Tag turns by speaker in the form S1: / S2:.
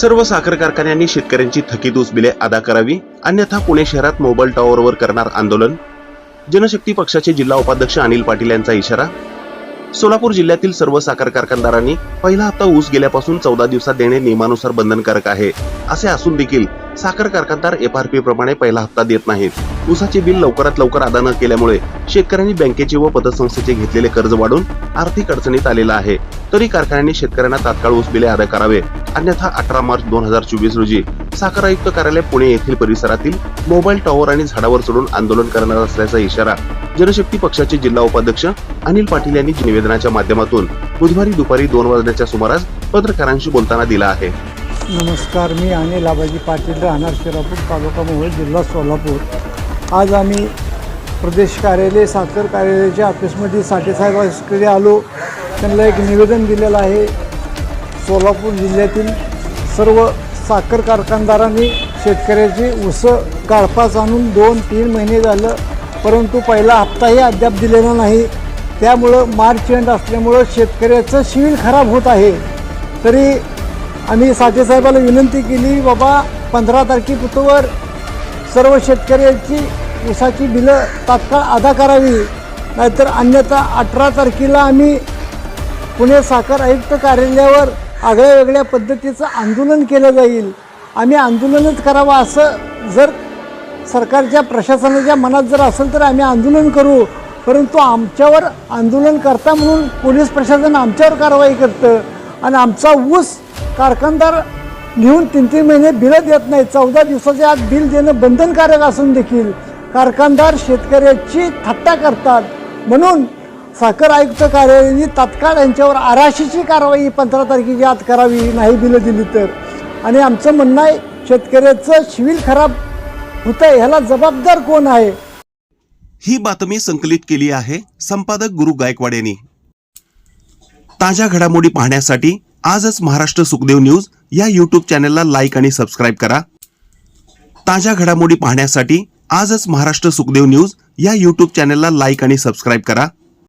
S1: सर्व साखर कारखान्यांनी शेतकऱ्यांची थकीत ऊस बिले अदा करावी. अन्यथा पुणे शहरात मोबाईल टॉवरवर करणार आंदोलन. जनशक्ती पक्षाचे जिल्हा उपाध्यक्ष अनिल पाटील यांचा इशारा. सोलापूर जिल्ह्यातील सर्व साखर कारखानदारांनी पहिला हप्ता ऊस गेल्यापासून चौदा दिवसात देणे नियमानुसार बंधनकारक आहे. असे असून देखील साखर कारखानदार एफआरपी प्रमाणे पहिला हप्ता देत नाहीत. ऊसाचे बिल लवकरात लवकर अदा न केल्यामुळे शेतकऱ्यांनी बँकेचे व पतसंस्थेचे घेतलेले कर्ज वाढून आर्थिक अडचणीत आलेला आहे. तरी कारखान्यांनी शेतकऱ्यांना तात्काळ ऊस बिले अदा करावे. अन्यथा अठरा मार्च दोन हजार चोवीस रोजी साखर आयुक्त कार्यालय पुणे येथील परिसरातील मोबाईल टॉवर आणि झाडावर चढून आंदोलन करणार असल्याचा इशारा जनशक्ती पक्षाचे जिल्हा उपाध्यक्ष अनिल पाटील यांनी निवेदनाच्या माध्यमातून बुधवारी दुपारी दोन वाजण्याच्या सुमारास पत्रकारांशी बोलताना दिला आहे.
S2: नमस्कार मी अनिल आबाजी पाटील राहणार शिरापूर तालुका मोहोळ जिल्हा सोलापूर. आज आम्ही प्रदेश कार्यालय साखर कार्यालयाच्या ऑफिसमध्ये साठेसाहेब आलो. त्यांना एक निवेदन दिलेलं आहे. सोलापूर जिल्ह्यातील सर्व साखर कारखानदारांनी शेतकऱ्याची उसं काळपास आणून दोन तीन महिने झालं परंतु पहिला हप्ताही अद्याप दिलेला नाही. त्यामुळं मार्च एंड असल्यामुळं शेतकऱ्याचं शिवील खराब होत आहे. तरी आम्ही साठेसाहेबाला विनंती केली बाबा पंधरा तारखेपुतवर सर्व शेतकऱ्यांची ऊसाची बिलं तात्काळ अदा करावी. नाहीतर अन्यथा अठरा तारखेला आम्ही पुणे साखर आयुक्त कार्यालयावर आगळ्या वेगळ्या पद्धतीचं आंदोलन केलं जाईल. आम्ही आंदोलनच करावं असं जर सरकारच्या प्रशासनाच्या मनात जर असेल तर आम्ही आंदोलन करू. परंतु आमच्यावर आंदोलन करता म्हणून पोलीस प्रशासन आमच्यावर कारवाई करतं. आणि आमचा ऊस कारखानदार घेऊन तीन तीन महिने बिलं देत नाही. चौदा दिवसाच्या आत बिल देणं बंधनकारक असून देखील कारखानदार शेतकऱ्याची थट्टा करतात. म्हणून साखर आयुक्त कार्यालयाने तात्काळ यांच्यावर आराशीची कारवाई पंधरा तारखेच्या आत करावी नाही बिलं दिली तर. आणि आमचं म्हणणं आहे शेतकऱ्याचं शिविल खराब होतं ह्याला जबाबदार कोण आहे?
S1: ही बातमी संकलित केली आहे संपादक गुरु गायकवाड यांनी. ताज्या घडामोडी पाहण्यासाठी आजच महाराष्ट्र सुखदेव न्यूज या यूट्यूब चॅनलला लाईक आणि सबस्क्राईब करा. ताज्या घडामोडी पाहण्यासाठी आजच महाराष्ट्र सुखदेव न्यूज या यूट्यूब चॅनलला लाईक आणि सबस्क्राईब करा.